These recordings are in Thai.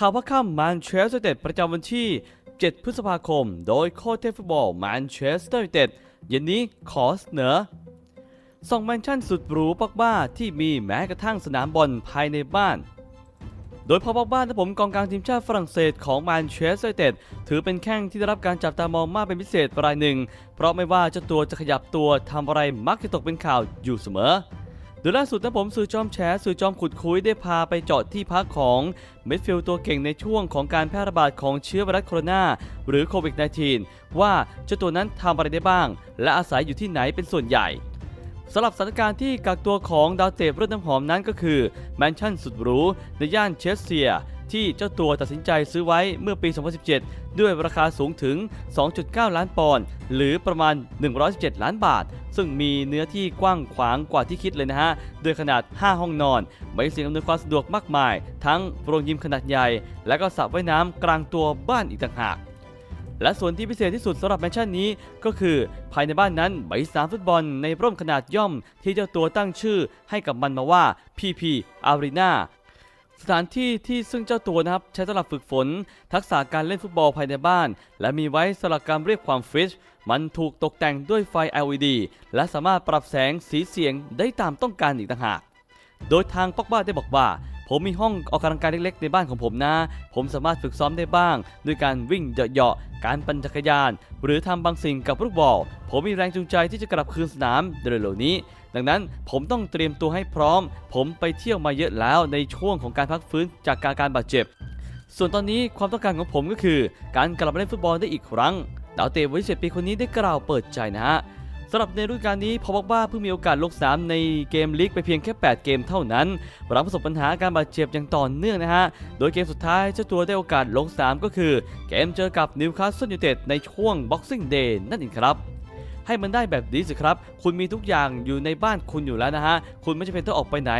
ข่าวพักค่ำแมนเชสเตอร์ยูไนเต็ดประจำวันที่ 7 พฤษภาคม โดยโค้ชเทฟุตบอลแมนเชสเตอร์ยูไนเต็ดเย็นนี้ขอเสนอส่องแมนชั่นสุดหรูปักบ้าที่มีแม้กระทั่งสนามบอลภายในบ้าน โดยพอปักบ้านะผมกองกลางทีมชาติฝรั่งเศสของแมนเชสเตอร์ยูไนเต็ดถือเป็นแข้งที่ได้รับการจับตามองมากเป็นพิเศษรายหนึ่ง เพราะไม่ว่าเจ้าตัวจะขยับตัวทำอะไรมักจะตกเป็นข่าวอยู่เสมอ โดยล่าสุดนะผมสื่อจอมแฉสื่อจอมขุดคุยได้พาไปเจาะที่พักของเมดฟิลตัวเก่งในช่วงของการแพร่ระบาดของเชื้อไวรัสโคโรนาหรือโควิด -19 ว่าเจ้าตัวนั้นทำอะไรได้บ้าง และอาศัยอยู่ที่ไหนเป็นส่วนใหญ่สำหรับสถานการณ์ที่กักตัวของดาวเตะรถน้ำหอมนั้นก็คือแมนชั่นสุดหรูในย่านเชสเซีย ที่เจ้าตัวตัดสินใจซื้อไว้เมื่อปี 2017 ด้วยราคาสูงถึง 2.9 ล้านปอนด์หรือประมาณ 117 ล้านบาท ซึ่งมีเนื้อที่กว้างขวางกว่าที่คิดเลยนะฮะ โดยขนาด 5 ห้องนอนไม่สิ่งอำนวยความสะดวกมากมาย ทั้งโรงยิมขนาดใหญ่ และก็สระว่ายน้ำกลางตัวบ้านอีกต่างหากและส่วนที่พิเศษที่สุดสำหรับแมนชั่นนี้ก็คือ ภายในบ้านนั้นมีสามฟุตบอลในร่มขนาดย่อมที่เจ้าตัวตั้งชื่อให้กับมันมาว่า PP Arena สถานที่ที่ซึ่งเจ้าตัวนะครับใช้สำหรับฝึกฝน ทักษะการเล่นฟุตบอลภายในบ้าน และมีไว้สำหรับการเรียกความฟิชมันถูกตกแต่งด้วยไฟ LED และสามารถปรับแสงสีเสียงได้ตามต้องการอีกต่างหาก โดยทางปอกบ้าได้บอกว่า ผมมีห้องออกกำลังกายเล็กๆในบ้านของผมนะ ผมสามารถฝึกซ้อมได้บ้าง ด้วยการวิ่งเหยาะๆการปั่นจักรยาน หรือทำบางสิ่งกับลูกบอลผมมีแรงจูงใจที่จะกลับคืนสนามเร็วๆนี้ ดังนั้นผมต้องเตรียมตัวให้พร้อม ผมไปเที่ยวมาเยอะแล้วในช่วงของการพักฟื้นจากการการบาดเจ็บ ส่วนตอนนี้ความต้องการของผมก็คือ การกลับมาเล่นฟุตบอลได้อีกครั้งดาวเตะวัย17ปีคนนี้ได้กล่าวเปิดใจนะฮะ สำหรับในฤดูกาลนี้พอบอกบ้าเพิ่งมีโอกาสลงสนามในเกมลีกไปเพียงแค่ 8 เกมเท่านั้นหลังประสบปัญหาการบาดเจ็บอย่างต่อเนื่องนะฮะ โดยเกมสุดท้ายเจ้าตัวได้โอกาสลงสนามก็คือ เกมเจอกับนิวคาสเซิลยูไนเต็ดในช่วง Boxing Day นั่นเองครับให้มันได้แบบนี้สิครับ คุณมีทุกอย่างอยู่ในบ้านคุณอยู่แล้วนะฮะ คุณไม่จำเป็นต้องออกไปไหน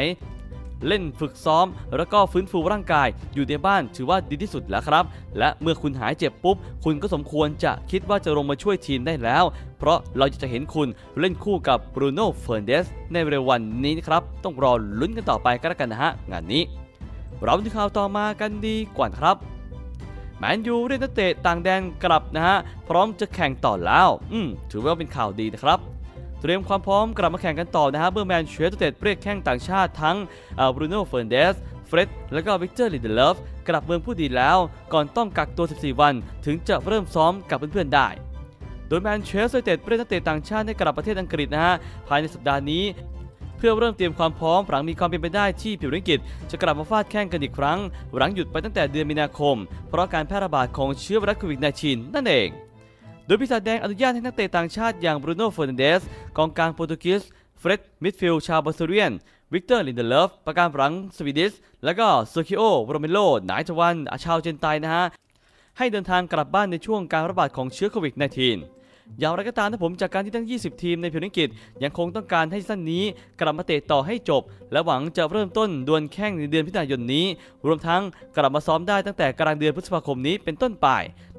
เล่นฝึกซ้อม แล้วก็ฟื้นฟูร่างกาย อยู่ในบ้านถือว่าดีที่สุดแล้วครับ และเมื่อคุณหายเจ็บปุ๊บ คุณก็สมควรจะคิดว่าจะลงมาช่วยทีมได้แล้ว เพราะเราจะเห็นคุณเล่นคู่กับบรูโน่เฟอร์เดสในเร็ววันนี้นะครับ ต้องรอลุ้นกันต่อไปก็แล้วกันนะฮะงานนี้ เราไปข่าวต่อมากันดีกว่าครับแมนยูเรียกนักเตะต่างแดนกลับนะฮะ พร้อมจะแข่งต่อแล้ว อืมถือว่าเป็นข่าวดีนะครับ เตรียมความพร้อมกลับมาแข่งกันต่อนะฮะเมื่อแมนเชสเตอร์ยูไนเต็ดเรียกแข้งต่างชาติทั้งบรูโน่เฟอร์นเดสเฟร็ดและก็วิกเตอร์ลิเดเลฟกลับเมืองผู้ดีแล้ว ก่อนต้องกักตัว 14 วัน ถึงจะเริ่มซ้อมกับเพื่อนๆได้ โดยแมนเชสเตอร์ยูไนเต็ดเรียกนักเตะต่างชาติให้กลับประเทศอังกฤษนะฮะภายในสัปดาห์นี้เพื่อเริ่มเตรียมความพร้อมหลังมีความเป็นไปได้ที่ผิวอังกฤษจะกลับมาฟาดแข่งกันอีกครั้ง หลังหยุดไปตั้งแต่เดือนมีนาคม เพราะการแพร่ระบาดของเชื้อไวรัสโควิด -19 นั่นเอง โดยปีศาจแดงอนุญาตให้นักเตะต่างชาติอย่างบรูโน่เฟอร์นันเดสกองกลางโปรตุเกสเฟร็ดมิดฟิลด์ชาวบาสเรียนวิกเตอร์ลินเดเลฟประการหลังสวีดิส และก็เซอร์คิโอโรเมโลนายจวันชาวเจนไตนะฮะ ให้เดินทางกลับบ้านในช่วงการระบาดของเชื้อโควิด -19 อย่างไรก็ตามนะผมจากการที่ทั้ง 20 ทีมในพิวอังกฤษ ยังคงต้องการให้สั้นนี้กลับมาเตะต่อให้จบ และหวังจะเริ่มต้นดวลแข่งในเดือนพิจายนนี้ รวมทั้งกลับมาซ้อมได้ตั้งแต่กลางเดือนพฤษภาคมนี้เป็นต้นไป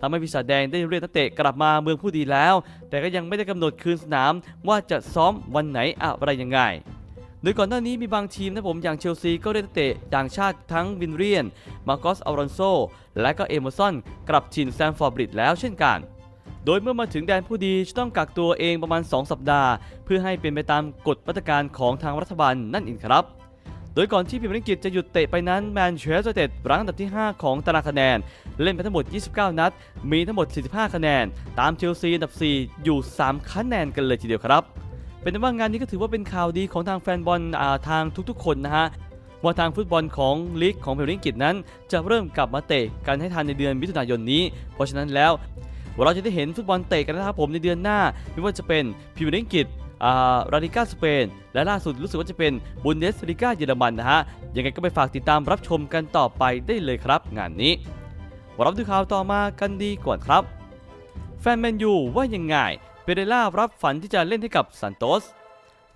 ทำให้ปีศาจแดงได้เรียกนักเตะกลับมาเมืองผู้ดีแล้ว แต่ก็ยังไม่ได้กำหนดคืนสนาม ว่าจะซ้อมวันไหนอะไรยังไงโดยก่อนหน้านี้มีบางทีมนะผมอย่างเชลซีก็เรียกนักเตะต่างชาติทั้งวินเรียน มาร์กอสอัลรอนโซ และก็เอเมอร์สันกลับถิ่นแซมฟอร์บริดจ์แล้วเช่นกัน โดยเมื่อมาถึงแดนผู้ดีจะต้องกักตัวเองประมาณ 2 สัปดาห์ เพื่อให้เป็นไปตามกฎมาตรการของทางรัฐบาลนั่นเองครับ โดยก่อนที่พิมพ์อังกฤษจะหยุดเตะไปนั้นแมนเชสเตอร์เต็ดรั้งอันดับที่ 5 ของตารางคะแนน เล่นไปทั้งหมด 29 นัด มีทั้งหมด 45 คะแนน ตามเชลซีอันดับ 4 อยู่ 3 คะแนนกันเลยทีเดียวครับ เป็นว่างานนี้ก็ถือว่าเป็นข่าวดีของทางแฟนบอลทางทุกๆ คนนะฮะว่าทางฟุตบอลของลีกของพิมพ์อังกฤษนั้น จะเริ่มกลับมาเตะกันให้ทันในเดือนมิถุนายนนี้ เพราะฉะนั้นแล้ว เราจะได้เห็นฟุตบอลเตะกันนะครับผมในเดือนหน้า ไม่ว่าจะเป็นพรีเมียร์ลีกอังกฤษอ่าราลิก้าสเปน และล่าสุดรู้สึกว่าจะเป็นบุนเดสลิก้าเยอรมันนะฮะ ยังไงก็ไปฝากติดตามรับชมกันต่อไปได้เลยครับงานนี้รับดูข่าวต่อมากันดีก่อนครับ แฟนแมนยูว่ายังไงเปเรล่ารับฝันที่จะเล่นให้กับซันโตส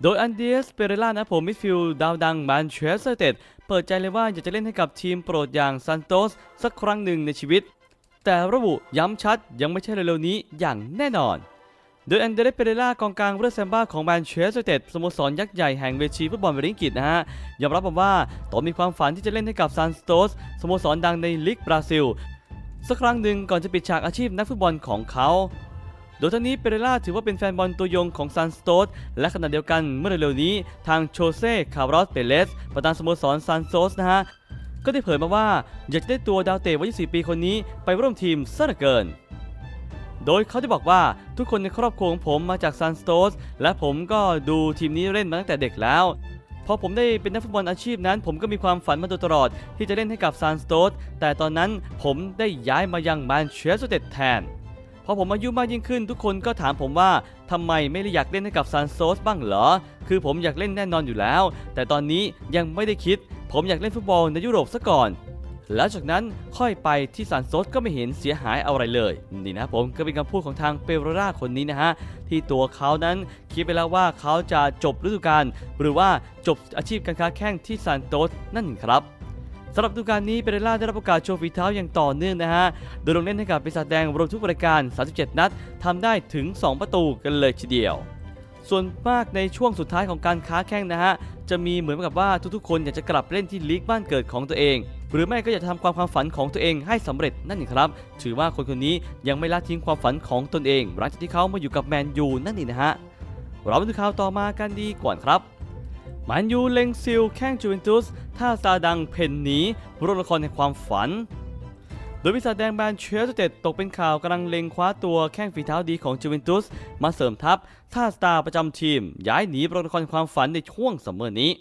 โดยอันเดียสเปเรล่านะผมมิดฟิลด์ดาวดังแมนเชสเตอร์เต็ดเปิดใจเลยว่าอยากจะเล่นให้กับทีมโปรดอย่างซันโตสสักครั้งหนึ่งในชีวิต แต่ระบุย้ำชัดยังไม่ใช่เร็วๆนี้อย่างแน่นอน โดยแอนเดรสเปเรล่ากองกลางเรือแซมบ้าของแมนเชสเตอร์ยูไนเต็ดสโมสรยักษ์ใหญ่แห่งเวทีฟุตบอลบริงกิตนะฮะยอมรับมาว่าตนมีความฝันที่จะเล่นให้กับซานสโตสสโมสรดังในลีกบราซิล สักครั้งหนึ่งก่อนจะปิดฉากอาชีพนักฟุตบอลของเขาโดยทั้งนี้เปเรล่าถือว่าเป็นแฟนบอลตัวยงของซานสโตสและขณะเดียวกันเมื่อเร็วๆนี้ทางโชเซ่ คาร์ลอส เปเลส ประธานสโมสรซานโตสนะฮะ ก็ได้เผยมาว่าอยากจะได้ตัวดาวเตะวัย24ปีคนนี้ไปร่วมทีมซะเหลือเกิน โดยเขาได้บอกว่าทุกคนในครอบครัวของผมมาจากซานสโตสและผมก็ดูทีมนี้เล่นมาตั้งแต่เด็กแล้วพอผมได้เป็นนักฟุตบอลอาชีพนั้น ผมก็มีความฝันมาโดยตลอด ที่จะเล่นให้กับซานสโตสแต่ตอนนั้นผมได้ย้ายมายังแมนเชสเตอร์เต็ดแทน พอผมอายุมากยิ่งขึ้น ทุกคนก็ถามผมว่าทำไมไม่ได้อยากเล่นให้กับซานโซสบ้างเหรอ คือผมอยากเล่นแน่นอนอยู่แล้ว แต่ตอนนี้ยังไม่ได้คิด ผมอยากเล่นฟุตบอลในยุโรปซะก่อน แล้วจากนั้นค่อยไปที่ซานโซสก็ไม่เห็นเสียหายอะไรเลย นี่นะผมก็เป็นคำพูดของทางเปโรราคนนี้นะฮะ ที่ตัวเขานั้นคิดไปแล้วว่าเขาจะจบฤดูกาลหรือว่าจบอาชีพการค้าแข่งที่ซานโตสนั่นครับสำหรับฤดูกาลนี้เปเรล่าได้รับโอกาสโชว์ฝีเท้าอย่างต่อเนื่องนะฮะ โดยลงเล่นให้กับปีศาจแดงรวมทุกรายการ 37 นัดทำได้ถึง 2 ประตูกันเลยทีเดียว ส่วนมากในช่วงสุดท้ายของการค้าแข่งนะฮะ จะมีเหมือนกับว่าทุกๆ คนอยากจะกลับเล่นที่ลีกบ้านเกิดของตัวเอง หรือไม่ก็อยากทำความความฝันของตัวเองให้สำเร็จนั่นเองครับ ถือว่าคนคนนี้ยังไม่ละทิ้งความฝันของตนเอง หลังจากที่เขามาอยู่กับแมนยูนั่นเองนะฮะ เราไปดูข่าวต่อมากันดีก่อนครับแมันยูเล็งซิลแข้งจูเวนตุสท่าซาดังเพ่นหนีร่วมละครในความฝัน โดยวิสาแดงแบนเชสเตดตกเป็นข่าวกำลังเล็งคว้าตัวแข้งฝีเท้าดีของจูเวนตุส มาเสริมทัพท่าสตาร์ประจำทีม ย้ายหนีร่วมละครความฝันในช่วงซัมเมอร์นี้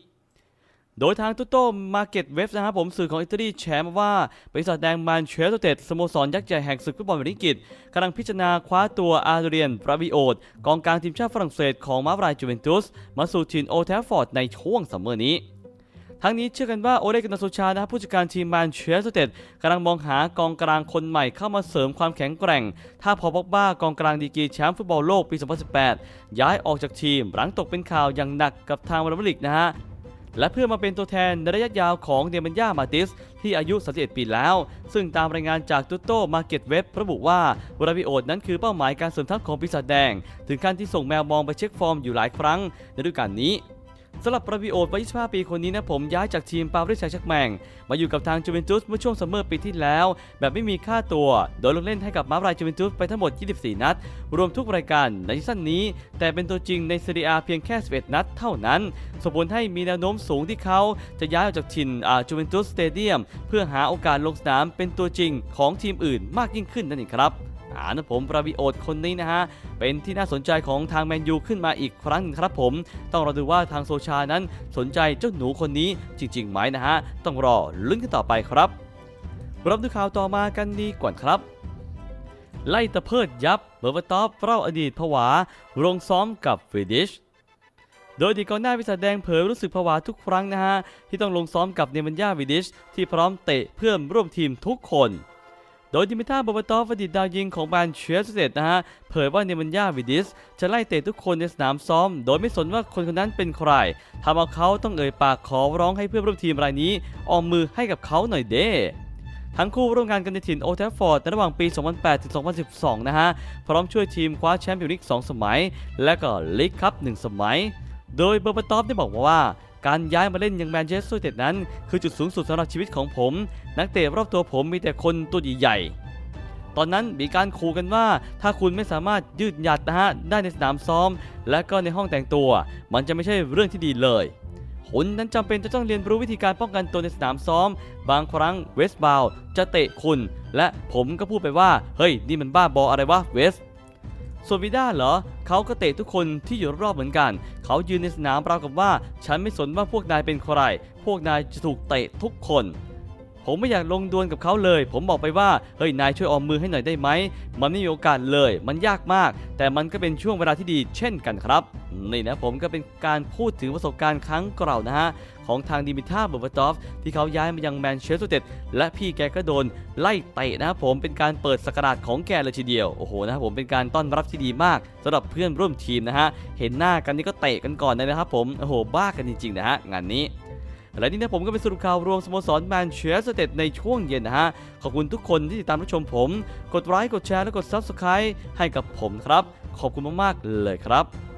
โดยทางตุโต้มาเก็ตเว็บนะครับผมสื่อของอิตาลีแชร์มาว่าบริษัทแดงแมนเชสเตดสโมสรยักษ์ใหญ่แห่งศึกฟุตบอลอังกฤษกำลังพิจารณาคว้าตัวอาร์เรียนบราบิโอตกองกลางทีมชาติฝรั่งเศสของมาบรายจูเวนตุส มาสู่ทีมโอลด์แทฟฟอร์ดในช่วงซัมเมอร์นี้ ทั้งนี้เชื่อกันว่าโอเลกันนาโซชานะครับผู้จัดการทีมแมนเชสเตอร์กำลังมองหากองกลางคนใหม่เข้ามาเสริมความแข็งแกร่ง ถ้าพอบอกบ้ากองกลางดีกีแชมป์ฟุตบอลโลกปี 2018 ย้ายออกจากทีม หลังตกเป็นข่าวอย่างหนักกับทางวอลเลย์บอลลีกนะฮะและเพื่อมาเป็นตัวแทนในระยะยาวของเดมันย่ามาติส ที่อายุ 31 ปีแล้ว ซึ่งตามรายงานจากตุโต้มาเก็ตเว็บระบุว่าวราบิโอดนั้นคือเป้าหมายการเสริมทัพของปีศาจแดง ถึงขั้นที่ส่งแมวมองไปเช็คฟอร์มอยู่หลายครั้งในฤดูกาลนี้ สำหรับปราบิโอดวัย25 ปีคนนี้นะผมย้ายจากทีมปารีสแซงต์แชร์กแมง มาอยู่กับทางจูเวนตุสเมื่อช่วงซัมเมอร์ปีที่แล้ว แบบไม่มีค่าตัว โดยลงเล่นให้กับมาบรายจูเวนตุสไปทั้งหมด 24 นัด รวมทุกรายการในซีซั่นนี้ แต่เป็นตัวจริงในซีเรียเพียงแค่ 11 นัดเท่านั้นส่งผลให้มีแนวโน้มสูงที่เขาจะย้ายออกจากถิ่นจูเวนตุสสเตเดียมเพื่อหาโอกาสลงสนามเป็นตัวจริงของทีมอื่นมากยิ่งขึ้นนั่นเองครับานะผมปราบิโอดคนนี้นะฮะ เป็นที่น่าสนใจของทางแมนยูขึ้นมาอีกครั้งครับผม ต้องรอดูว่าทางโซชานั้นสนใจเจ้าหนูคนนี้จริงๆไหมนะฮะ ต้องรอลุ้นกันต่อไปครับรับดูข่าวต่อมากันดีกว่าครับไล่ตะเพิดยับเบอร์เบอร์ตอฟเล่าอดีตผวาลงซ้อมกับฟิดิชโดยดีกองหน้าวิสาแดงเผยรู้สึกผวาทุกครั้งนะฮะ ที่ต้องลงซ้อมกับเนมันยาวิดิชที่พร้อมเตะเพื่อนร่วมทีมทุกคน โดยดิมิท่าบาบตอฟอดีตดาวยิงของแบรนเชสเตดนะฮะ เผยว่าเนมันยาวิดิส จะไล่เตะทุกคนในสนามซ้อม โดยไม่สนว่าคนคนนั้นเป็นใครทำเอาเขาต้องเอ่ยปากขอร้องให้เพื่อนร่วมทีมรายนี้ออมมือให้กับเขาหน่อยเด้ทั้งคู่ร่วมงานกันในถิ่นโอลด์แทฟฟอร์ดในระหว่างปี 2008 ถึง 2012 นะฮะ พร้อมช่วยทีมคว้าแชมป์พิวนิก2สมัย และก็ลีกคัพ1สมัย โดยเบอร์บตอฟได้บอกมาว่า การย้ายมาเล่นยังแมนเชสเตอร์ยูไนเต็ดนั้น คือจุดสูงสุดสำหรับชีวิตของผม นักเตะรอบตัวผมมีแต่คนตัวใหญ่ตอนนั้นมีการขู่กันว่าถ้าคุณไม่สามารถยืดหยัดนะฮะได้ในสนามซ้อม และก็ในห้องแต่งตัว มันจะไม่ใช่เรื่องที่ดีเลยคุณนั้นจำเป็นจะต้องเรียนรู้วิธีการป้องกันตัวในสนามซ้อม บางครั้งเวสบาวจะเตะคุณ และผมก็พูดไปว่า เฮ้ย นี่มันบ้าบออะไรวะเวส ส่วนวิด้าเหรอ เขาก็เตะทุกคนที่อยู่รอบๆเหมือนกัน เขายืนในสนามราวกับว่า ฉันไม่สนว่าพวกนายเป็นใคร พวกนายจะถูกเตะทุกคน ผมไม่อยากลงดวลกับเขาเลย ผมบอกไปว่า เฮ้ย นายช่วยออมมือให้หน่อยได้ไหม มันไม่มีโอกาสเลย มันยากมาก แต่มันก็เป็นช่วงเวลาที่ดีเช่นกันครับ นี่นะผมก็เป็นการพูดถึงประสบการณ์ครั้งเก่านะฮะ ของทางดิมิท่าเบอร์บาตอฟที่เขาย้ายมายังแมนเชสเตอร์ยูไนเต็ดและพี่แกก็โดนไล่เตะนะผมเป็นการเปิดสกราดของแกเลยทีเดียว โอ้โหนะผมเป็นการต้อนรับที่ดีมากสำหรับเพื่อนร่วมทีมนะฮะ เห็นหน้ากันนี่ก็เตะกันก่อนเลยนะครับผม โอ้โหบ้ากันจริงๆนะฮะงานนี้ และนี่นะผมก็เป็นสรุปข่าวรวมสโมสรแมนเชสเตอร์เต็ดในช่วงเย็นนะฮะ ขอบคุณทุกคนที่ติดตามรับชมผม กดไลค์กดแชร์และกด Subscribe ให้กับผมครับ ขอบคุณมากๆเลยครับ